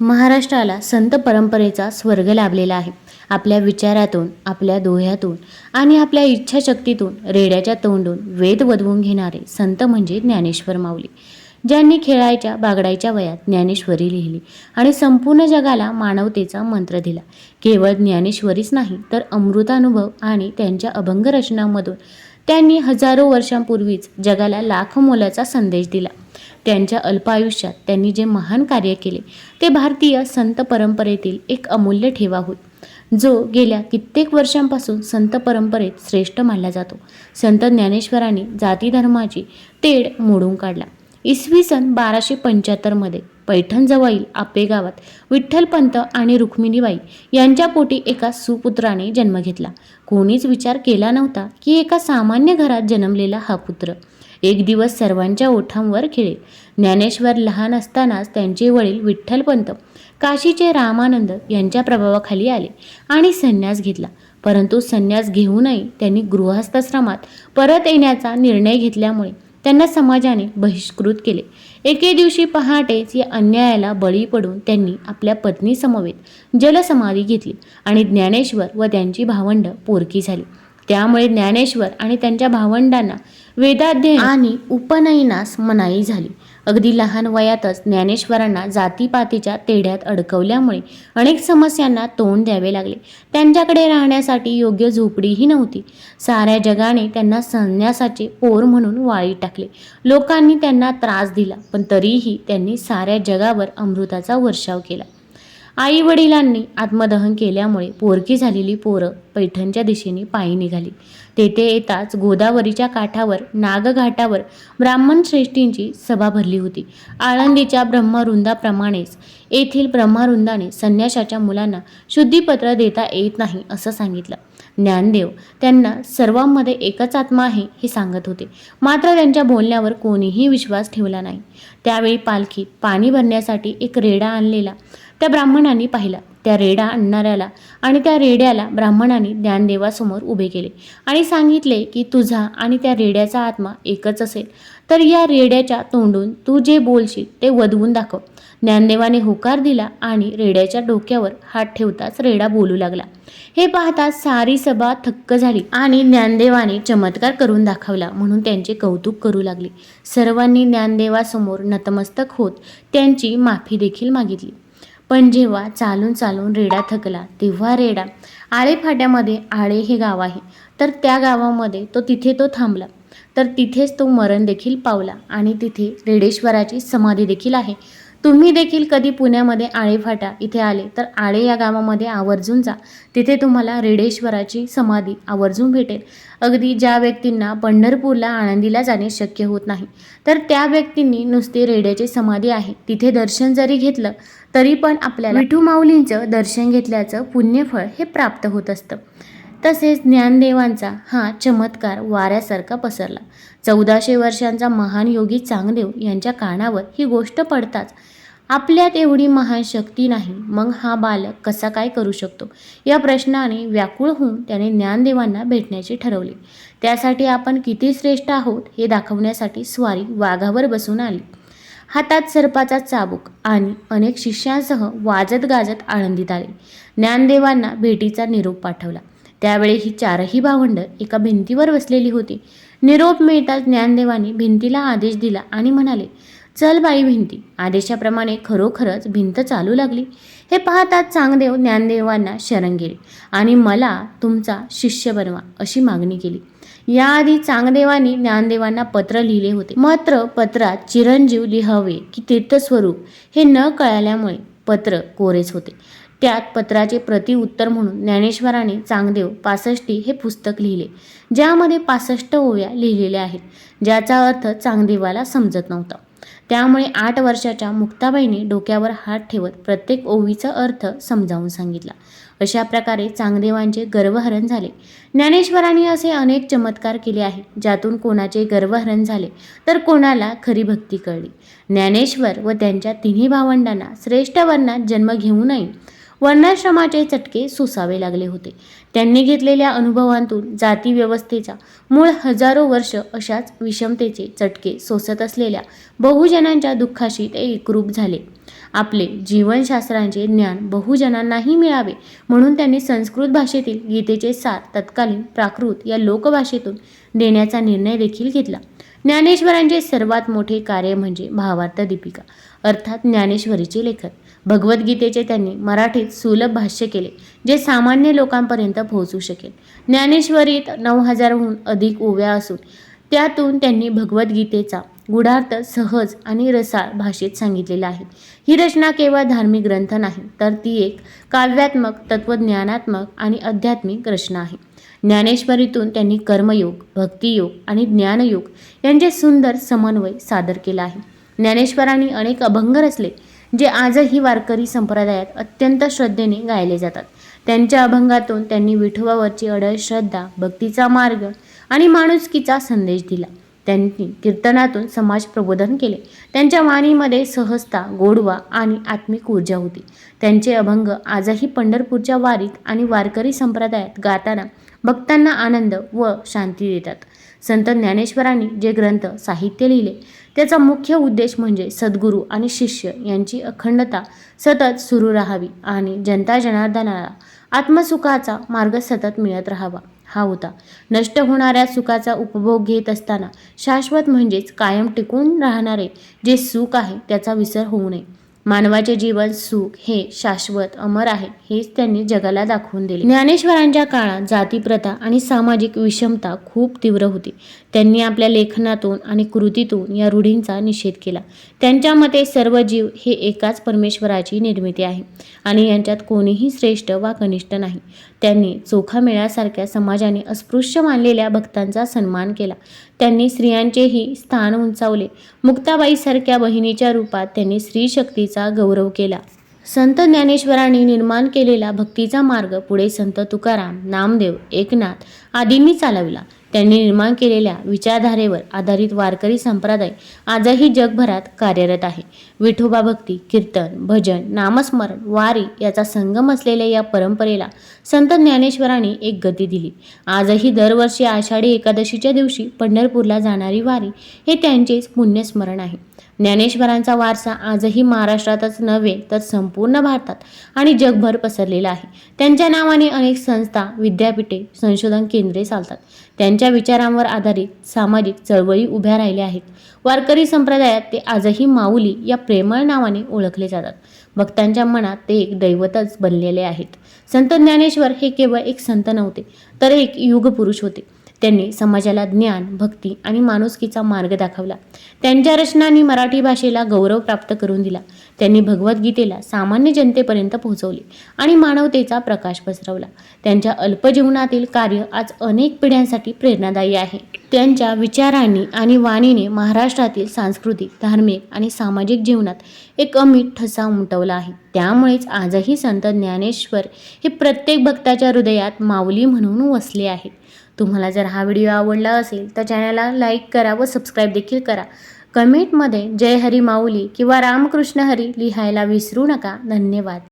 महाराष्ट्राला संत परंपरेचा स्वर्ग लाभलेला आहे. आपल्या विचारातून आपल्या दोह्यातून आणि आपल्या इच्छाशक्तीतून रेड्याच्या तोंडून वेद वधवून घेणारे संत म्हणजे ज्ञानेश्वर माऊली. ज्यांनी खेळायच्या बागडायच्या वयात ज्ञानेश्वरी लिहिली आणि संपूर्ण जगाला मानवतेचा मंत्र दिला. केवळ ज्ञानेश्वरीच नाही तर अमृतानुभव आणि त्यांच्या अभंग रचनामधून त्यांनी हजारो वर्षांपूर्वीच जगाला लाख मोलाचा संदेश दिला. त्यांच्या अल्प आयुष्यात त्यांनी जे महान कार्य केले ते भारतीय संत परंपरेतील एक अमूल्य ठेवा होत जो गेल्या कित्येक वर्षांपासून संत परंपरेत श्रेष्ठ मानला जातो. संत ज्ञानेश्वरांनी जाती धर्माची तेढ मोडून काढला. इसवी सन बाराशे पंच्याहत्तरमध्ये पैठणजवळील आपे गावात विठ्ठलपंत आणि रुक्मिणीबाई यांच्या पोटी एका सुपुत्राने जन्म घेतला. कोणीच विचार केला नव्हता की एका सामान्य घरात जन्मलेला हा पुत्र. एक दिवस सर्वांच्या ओठांवर खेळे. ज्ञानेश्वर लहान असतानाच त्यांचे वडील विठ्ठलपंत काशीचे रामानंद यांच्या प्रभावाखाली आले आणि संन्यास घेतला. परंतु संन्यास घेऊनही त्यांनी गृहस्थाश्रमात परत येण्याचा निर्णय घेतल्यामुळे त्यांना समाजाने बहिष्कृत केले. एके दिवशी पहाटेच या अन्यायाला बळी पडून त्यांनी आपल्या पत्नीसमवेत जलसमाधी घेतली आणि ज्ञानेश्वर व त्यांची भावंड पोरकी झाली. त्यामुळे ज्ञानेश्वर आणि त्यांच्या भावंडांना वेदाध्ययन आणि उपनयनास मनाई झाली. अगदी लहान वयातच ज्ञानेश्वरांना जातीपातीच्या तेढ्यात अडकवल्यामुळे अनेक समस्यांना तोंड द्यावे लागले. त्यांच्याकडे राहण्यासाठी योग्य झोपडीही नव्हती. साऱ्या जगाने त्यांना संन्यासाचे पोर म्हणून वाळी टाकले. लोकांनी त्यांना त्रास दिला पण तरीही त्यांनी साऱ्या जगावर अमृताचा वर्षाव केला. आई वडिलांनी आत्मदहन केल्यामुळे पोरकी झालेली पोरं पैठणच्या दिशेने पायी निघाली. तेथे येताच गोदावरीच्या काठावर नागघाटावर ब्राह्मण श्रेष्ठींची सभा भरली होती. आळंदीच्या ब्रह्मवृंदाप्रमाणेच येथील ब्रह्मरुंदाने संन्याशाच्या मुलांना शुद्धीपत्र देता येत नाही असं सांगितलं. ज्ञानदेव त्यांना सर्वांमध्ये एकच आत्मा आहे हे सांगत होते. मात्र त्यांच्या बोलण्यावर कोणीही विश्वास ठेवला नाही. त्यावेळी पालखीत पाणी भरण्यासाठी एक रेडा आणलेला त्या ब्राह्मणांनी पाहिला. त्या रेडा आणणाऱ्याला आणि त्या रेड्याला ब्राह्मणांनी ज्ञानदेवासमोर उभे केले आणि सांगितले की तुझा आणि त्या रेड्याचा आत्मा एकच असेल तर या रेड्याच्या तोंडून तू जे बोलशील ते वधवून दाखव. ज्ञानदेवाने होकार दिला आणि रेड्याच्या डोक्यावर हात ठेवताच रेडा बोलू लागला. हे पाहता सारी सभा थक्क झाली आणि ज्ञानदेवाने चमत्कार करून दाखवला म्हणून त्यांचे कौतुक करू लागले. सर्वांनी ज्ञानदेवासमोर नतमस्तक होत त्यांची माफी देखील मागितली. पण जेव्हा चालून चालून रेडा थकला तेव्हा रेडा आळेफाट्यामध्ये आळे हे गाव आहे. तर त्या गावामध्ये तो तिथे तो थांबला. तर तिथेच तो मरण देखील पावला आणि तिथे रेडेश्वराची समाधी देखील आहे. तुम्ही देखील कधी पुण्यामध्ये आळेफाटा इथे आले तर आळे या गावामध्ये आवर्जून जा. तिथे तुम्हाला रेडेश्वराची समाधी आवर्जून भेटेल. अगदी ज्या व्यक्तींना पंढरपूरला आळंदीला जाणे शक्य होत नाही तर त्या व्यक्तींनी नुसती रेड्याची समाधी आहे. तिथे दर्शन जरी घेतलं तरी पण आपल्याला विठू माऊलींचं दर्शन घेतल्याचं पुण्यफळ हे प्राप्त होत असतं. तसेच ज्ञानदेवांचा हा चमत्कार वाऱ्यासारखा पसरला. चौदाशे वर्षांचा महान योगी चांगदेव यांच्या कानावर ही गोष्ट पडताच आपल्यात एवढी महान शक्ती नाही मग हा बालक कसा काय करू शकतो? या प्रश्नाने व्याकुळ होऊन त्याने ज्ञानदेवांना भेटण्याचे ठरवले. त्यासाठी आपण किती श्रेष्ठ आहोत हे दाखवण्यासाठी स्वारी वाघावर बसून आली. हातात सर्पाचा चाबूक आणि अनेक शिष्यांसह वाजत गाजत आळंदीत आले. ज्ञानदेवांना भेटीचा निरोप पाठवला. त्यावेळी ही चारही भावंड एका भिंतीवर बसलेली होती. निरोप मिळताच ज्ञानदेवाने भिंतीला आदेश दिला आणि म्हणाले चल बाई भिंती. आदेशाप्रमाणे खरोखरच भिंत चालू लागली हे पाहताच चांगदेव ज्ञानदेवांना शरण गेले आणि मला तुमचा शिष्य बनवा अशी मागणी केली. याआधी चांगदेवांनी ज्ञानदेवांना पत्र लिहिले होते. मात्र पत्रात चिरंजीव लिहावे की तीर्थस्वरूप हे न कळाल्यामुळे पत्र कोरेच होते. त्यात पत्राचे प्रतिउत्तर म्हणून ज्ञानेश्वराने चांगदेव पासष्टी हे पुस्तक लिहिले ज्यामध्ये पासष्ट ओव्या लिहिलेल्या आहेत ज्याचा अर्थ चांगदेवाला समजत नव्हता. त्यामुळे आठ वर्षाच्या मुक्ताबाईने डोक्यावर हात ठेवत प्रत्येक ओवीचा अर्थ समजावून सांगितला. अशा प्रकारे चांगदेवांचे गर्वहरण झाले. ज्ञानेश्वरांनी असे अनेक चमत्कार केले आहेत ज्यातून कोणाचे गर्वहरण झाले तर कोणाला खरी भक्ती कळली. ज्ञानेश्वर व त्यांच्या तिन्ही भावंडांना श्रेष्ठ वर्णात जन्म घेऊ नये वर्णाश्रमाचे चटके सोसावे लागले होते. त्यांनी घेतलेल्या अनुभवांतून जाती व्यवस्थेचा मूळ हजारो वर्ष अशाच विषमतेचे चटके सोसत असलेल्या बहुजनांच्या दुःखाशी ते एकरूप झाले. आपले जीवनशास्त्रांचे ज्ञान बहुजनांनाही मिळावे म्हणून त्यांनी संस्कृत भाषेतील गीतेचे सार तत्कालीन प्राकृत या लोकभाषेतून देण्याचा निर्णय देखील घेतला. ज्ञानेश्वरांचे सर्वात मोठे कार्य म्हणजे भावार्थ दीपिका अर्थात ज्ञानेश्वरीचे लेखन. भगवद्गीतेचे त्यांनी मराठीत सुलभ भाष्य केले जे सामान्य लोकांपर्यंत पोहोचू शकेल. ज्ञानेश्वरीत नऊ हजारहून अधिक ओव्या असून त्यातून त्यांनी भगवद्गीतेचा गुढार्थ सहज आणि रसाळ भाषेत सांगितलेला आहे. ही रचना केवळ धार्मिक ग्रंथ नाही तर ती एक काव्यात्मक तत्वज्ञानात्मक आणि आध्यात्मिक रचना आहे. ज्ञानेश्वरीतून त्यांनी कर्मयोग भक्तियोग आणि ज्ञानयोग यांचे सुंदर समन्वय सादर केला आहे. ज्ञानेश्वरांनी अनेक अभंग रचले जे आजही वारकरी संप्रदायात अत्यंत श्रद्धेने गायले जातात. त्यांच्या अभंगातून त्यांनी विठोबावरची अढळ श्रद्धा भक्तीचा मार्ग आणि माणुसकीचा संदेश दिला. त्यांनी कीर्तनातून समाज प्रबोधन केले. त्यांच्या वाणीमध्ये सहजता गोडवा आणि आत्मिक ऊर्जा होती. त्यांचे अभंग आजही पंढरपूरच्या वारीत आणि वारकरी संप्रदायात गाताना भक्तांना आनंद व शांती देतात. संत ज्ञानेश्वरांनी जे ग्रंथ साहित्य लिहिले त्याचा मुख्य उद्देश म्हणजे सद्गुरू आणि शिष्य यांची अखंडता सतत सुरू राहावी आणि जनता जनार्दनाला आत्मसुखाचा मार्ग सतत मिळत राहावा. हा होता. नष्ट होणाऱ्या सुखाचा उपभोग घेत असताना शाश्वत म्हणजेच कायम टिकून राहणारे जे सुख आहे त्याचा विसर होऊ नये. मानवाचे जीवन सुख हे शाश्वत अमर आहे हेच त्यांनी जगाला दाखवून दिले. ज्ञानेश्वरांच्या काळात जातीप्रथा आणि सामाजिक विषमता खूप तीव्र होती. त्यांनी आपल्या लेखनातून आणि कृतीतून या रूढींचा निषेध केला. त्यांच्या मते सर्व जीव हे एकाच परमेश्वराची निर्मिती आहे आणि यांच्यात कोणीही श्रेष्ठ वा कनिष्ठ नाही. त्यांनी चोखा मेळ्यासारख्या समाजाने अस्पृश्य मानलेल्या भक्तांचा सन्मान केला. त्यांनी स्त्रियांचेही स्थान उंचावले. मुक्ताबाईसारख्या बहिणीच्या रूपात त्यांनी स्त्री शक्तीचा गौरव केला. संत ज्ञानेश्वरांनी निर्माण केलेला भक्तीचा मार्ग पुढे संत तुकाराम नामदेव एकनाथ आदींनी चालवला. त्यांनी निर्माण केलेल्या विचारधारेवर आधारित वारकरी संप्रदाय आजही जगभरात कार्यरत आहे. विठोबा भक्ती कीर्तन भजन नामस्मरण वारी याचा संगम असलेल्या या परंपरेला संत ज्ञानेश्वरांनी एक गती दिली. आजही दरवर्षी आषाढी एकादशीच्या दिवशी पंढरपूरला जाणारी वारी हे त्यांचेच पुण्यस्मरण आहे. ज्ञानेश्वरांचा वारसा आजही महाराष्ट्रातच नव्हे तर संपूर्ण भारतात आणि जगभर पसरलेला आहे. त्यांच्या नावाने अनेक संस्था विद्यापीठे संशोधन केंद्रे चालतात. त्यांच्या विचारांवर आधारित सामाजिक चळवळी उभ्या राहिल्या आहेत. वारकरी संप्रदायात ते आजही माऊली या प्रेमळ नावाने ओळखले जातात. भक्तांच्या मनात ते एक दैवतच बनलेले आहेत. संत ज्ञानेश्वर हे केवळ एक संत नव्हते तर एक युगपुरुष होते. त्यांनी समाजाला ज्ञान भक्ती आणि माणुसकीचा मार्ग दाखवला. त्यांच्या रचनांनी मराठी भाषेला गौरव प्राप्त करून दिला. त्यांनी भगवद्गीतेला सामान्य जनतेपर्यंत पोहोचवले आणि मानवतेचा प्रकाश पसरवला. त्यांच्या अल्पजीवनातील कार्य आज अनेक पिढ्यांसाठी प्रेरणादायी आहे. त्यांच्या विचारांनी आणि वाणीने महाराष्ट्रातील सांस्कृतिक धार्मिक आणि सामाजिक जीवनात एक अमित ठसा उमटवला आहे. त्यामुळेच आजही संत ज्ञानेश्वर हे प्रत्येक भक्ताच्या हृदयात माऊली म्हणून वसले आहेत. तुम्हाला जर हा व्हिडिओ आवडला असेल तर चॅनलला लाईक करा व सबस्क्राईब देखील करा. कमेंटमध्ये जय हरी माऊली किंवा रामकृष्ण हरी लिहायला विसरू नका. धन्यवाद.